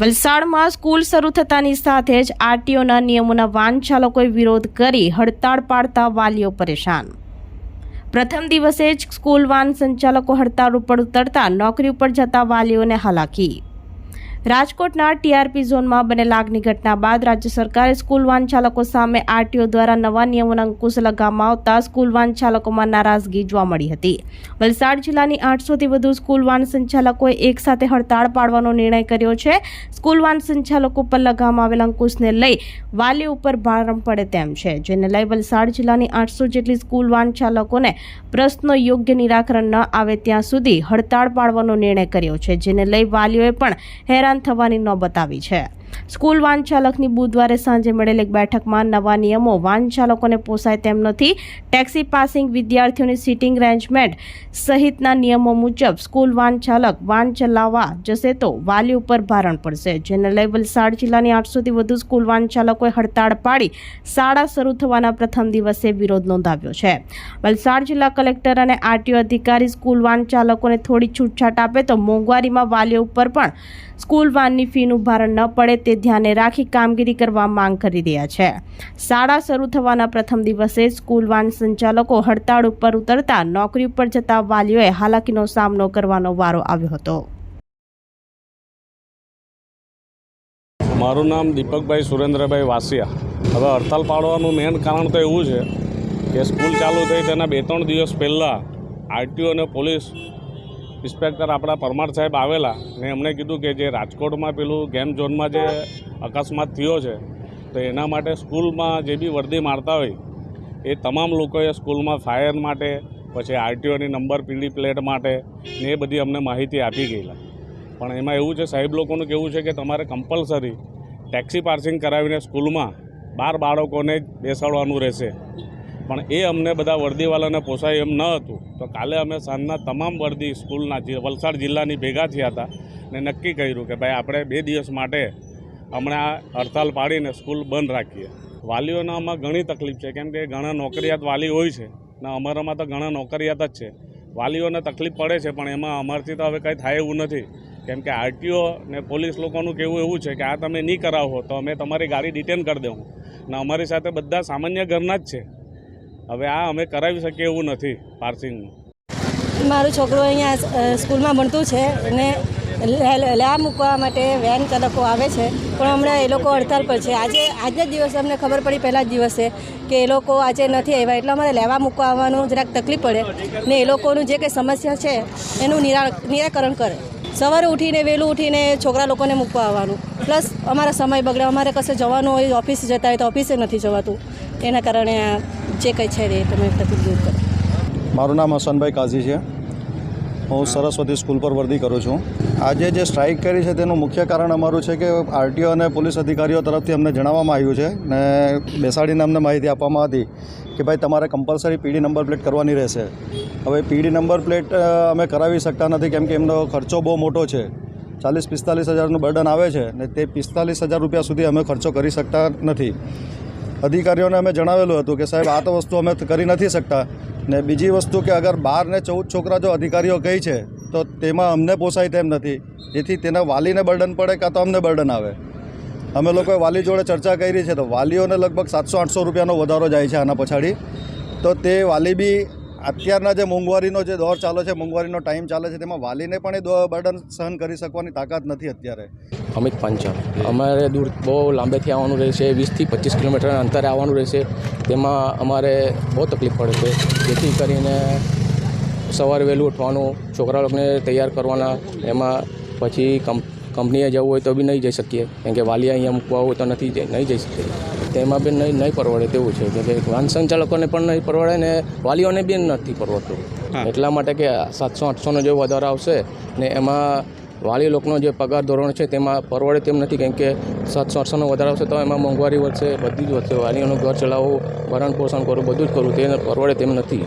વલસાડમાં સ્કૂલ શરૂ થતાની સાથે જ આરટીઓના નિયમોના વાહન ચાલકોએ વિરોધ કરી હડતાળ પાડતા વાલીઓ પરેશાન. પ્રથમ દિવસે જ સ્કૂલ વાન સંચાલકો હડતાળ ઉપર ઉતરતા નોકરી ઉપર જતા વાલીઓને હાલાકી. રાજકોટના ટીઆરપી ઝોનમાં બનેલા આગની ઘટના બાદ રાજ્ય સરકારે સ્કૂલ વાન ચાલકો સામે આરટીઓ દ્વારા નવા નિયમોના અંકુશ લગાવવામાં આવતા સ્કૂલ વાન ચાલકોમાં નારાજગી જોવા મળી હતી. વલસાડ જિલ્લાની આઠસોથી વધુ સ્કૂલ વાન સંચાલકોએ એક સાથે હડતાળ પાડવાનો નિર્ણય કર્યો છે. સ્કૂલ વાન સંચાલકો પર લગાવવામાં આવેલા અંકુશને લઈ વાલીઓ ઉપર ભારણ પડે તેમ છે. જેને લઈ વલસાડ જિલ્લાની આઠસો જેટલી સ્કૂલ વાન ચાલકોને પ્રશ્નો યોગ્ય નિરાકરણ ન આવે ત્યાં સુધી હડતાળ પાડવાનો નિર્ણય કર્યો છે. જેને લઈ વાલીઓએ પણ હેરાન થવાની નોબત આવી છે. સ્કૂલ વાહન ચાલકની બુધવારે સાંજે મળેલ એક બેઠકમાં નવા નિયમો વાનચાલકોને પોસાય તેમ નથી. ટેક્સી પાસિંગ વિદ્યાર્થીઓની સિટિંગ રેન્જમેન્ટ સહિતના નિયમો મુજબ સ્કૂલ વાહન ચાલક વાહન ચલાવવા જશે તો વાલી ઉપર ભારણ પડશે. જેને લઈ વલસાડ જિલ્લાની આઠસોથી વધુ સ્કૂલ વાહન ચાલકોએ હડતાળ પાડી શાળા શરૂ થવાના પ્રથમ દિવસે વિરોધ નોંધાવ્યો છે. વલસાડ જિલ્લા કલેક્ટર અને આરટીઓ અધિકારી સ્કૂલ વાહન ચાલકોને થોડી છૂટછાટ આપે તો મોંઘવારીમાં વાલીઓ ઉપર પણ સ્કૂલ વાનની ફીનું ભારણ ન પડે તે ધ્યાને રાખી કામગીરી કરવા માંગ કરી રહ્યા છે. શાળા શરૂ થવાના પ્રથમ દિવસે સ્કૂલ વાન સંચાલકો હડતાળ ઉપર ઉતરતા નોકરી ઉપર જતા વાલીઓએ હાલાકીનો સામનો કરવાનો વારો આવ્યો હતો. મારું નામ દીપકભાઈ સુરેન્દ્રભાઈ વાસિયા. હવે હડતાલ પાડવાનું મેન કારણ તો એવું છે કે સ્કૂલ ચાલુ થઈ તેના બે ત્રણ દિવસ પહેલાં આરટીઓ અને પોલીસ ઇન્સ્પેક્ટર આપણા પરમાર સાહેબ આવેલા ને એમણે કીધું કે જે રાજકોટમાં પેલું ગેમ ઝોનમાં જે અકસ્માત થયો છે, તો એના માટે સ્કૂલમાં જે બી વર્દી મારતા હોય, એ તમામ લોકોએ સ્કૂલમાં ફાયર માટે, પછી આરટીઓની નંબર, પીડી પ્લેટ માટે, ને એ બધી અમને માહિતી આપી ગયેલા. પણ એમાં એવું છે, સાહેબ લોકોનું કેવું છે કે તમારે કમ્પલસરી ટેક્સી પાર્સિંગ કરાવીને સ્કૂલમાં બાર બાળકોને જ બેસાડવાનું રહેશે. પણ એ અમને બધા વર્દીવાલાને પોસાય એમ ન હતું. તો કાલે અમે સાંજના તમામ વર્દી સ્કૂલના વલસાડ જિલ્લાની ભેગા થયા હતા ને નક્કી કર્યું કે ભાઈ આપણે બે દિવસ માટે હમણાં હડતાલ પાડીને સ્કૂલ બંધ રાખીએ. વાલીઓના આમાં ઘણી તકલીફ છે. કેમ કે ઘણા નોકરિયાત વાલી હોય છે. ને અમારામાં તો ઘણા નોકરિયાત જ છે. વાલીઓને તકલીફ પડે છે, પણ એમાં અમારથી તો હવે કંઈ થાય એવું નથી. કેમ કે આરટીઓ ને પોલીસ લોકોનું કહેવું એવું છે કે આ તમે નહીં કરાવો તો અમે તમારી ગાડી ડિટેન કરી દઉં ને અમારી સાથે બધા સામાન્ય ઘરના જ છે. હવે આ અમે કરાવી શકીએ એવું નથી પાર્સિંગનું. મારું છોકરો અહીંયા સ્કૂલમાં ભણતું છે અને લેવા મૂકવા માટે વેન ચાલકો આવે છે. પણ હમણાં એ લોકો હડતાલ પર છે. આજે, આજના દિવસે અમને ખબર પડી પહેલા જ દિવસે કે એ લોકો આજે નથી આવ્યા. એટલે અમારે લેવા મૂકવા આવવાનું જરાક તકલીફ પડે ને એ લોકોનું જે કંઈ સમસ્યા છે એનું નિરા નિરાકરણ કરે. સવારે ઉઠીને, વહેલું ઉઠીને છોકરા લોકોને મૂકવા આવવાનું. પ્લસ અમારા સમય બગડે. અમારે કશે જવાનું હોય, ઓફિસ જતા હોય તો ઓફિસે નથી જવાતું. એના કારણે જે કંઈ છે એ તમે તકલીફ દૂર કરો. મારું નામ હસનભાઈ કાઝી છે. હું સરસ્વતી સ્કૂલ પર વર્દી કરું છું. આજે જે સ્ટ્રાઇક કરી છે તેનું મુખ્ય કારણ અમારું છે કે આરટીઓ અને પોલીસ અધિકારીઓ તરફથી અમને જણાવવામાં આવ્યું છે ને બેસાડીને અમને માહિતી આપવામાં હતી કે ભાઈ તમારે કમ્પલસરી પીડી નંબર પ્લેટ કરવાની રહેશે. હવે પીડી નંબર પ્લેટ અમે કરાવી શકતા નથી કેમ કે એમનો ખર્ચો બહુ મોટો છે. ચાલીસ પિસ્તાલીસ હજારનું બર્ડન આવે છે ને તે પિસ્તાલીસ હજાર રૂપિયા સુધી અમે ખર્ચો કરી શકતા નથી. અધિકારીઓને અમે જણાવેલું હતું કે સાહેબ, આ તો વસ્તુ અમે કરી નથી શકતા. ને બીજી વસ્તુ કે અગર બાર ને ચૌદ છોકરા જો અધિકારીઓ કહી છે, તો તેમાં અમને પોસાય તેમ નથી. જેથી તેના વાલીને બર્ડન પડે કાં તો અમને બર્ડન આવે. અમે લોકોએ વાલી જોડે ચર્ચા કરી છે, તો વાલીઓને લગભગ સાતસો આઠસો રૂપિયાનો વધારો જાય છે આના પછાડી. તો તે વાલી બી અત્યારના જે મોંઘવારીનો જે દોર ચાલે છે, મોંઘવારીનો ટાઈમ ચાલે છે, તેમાં વાલીને પણ એ બર્ડન સહન કરી શકવાની તાકાત નથી અત્યારે. અમિત પાંચાલ. અમારે દૂર બહુ લાંબેથી આવવાનું રહેશે, વીસથી પચીસ કિલોમીટરના અંતરે આવવાનું રહેશે. તેમાં અમારે બહુ તકલીફ પડે છે. જેથી કરીને સવારે વહેલું ઉઠવાનું, છોકરા લોકોને તૈયાર કરવાના, એમાં પછી કંપ કંપનીએ જવું હોય તો બી નહીં જઈ શકીએ. કેમ કે વાલી અહીંયા મૂકવા હોય તો નથી જઈ- નહીં જઈ શકીએ. તેમાં બી નહીં નહીં પરવડે તેવું છે. કેમ કે વાહન સંચાલકોને પણ નહીં પરવડે ને વાલીઓને બી નથી પરવડતું. એટલા માટે કે સાતસો આઠસોનો જે વધારો આવશે ને એમાં વાલી લોકોનો જે પગાર ધોરણ છે તેમાં પરવડે તેમ નથી. કેમ કે સાતસો આઠસોનો વધારો આવશે તો એમાં મોંઘવારી વધશે બધી જ વધશે. વાલીઓનું ઘર ચલાવવું ભરણ પોષણ કરવું બધું જ કરવું. તે પરવડે તેમ નથી.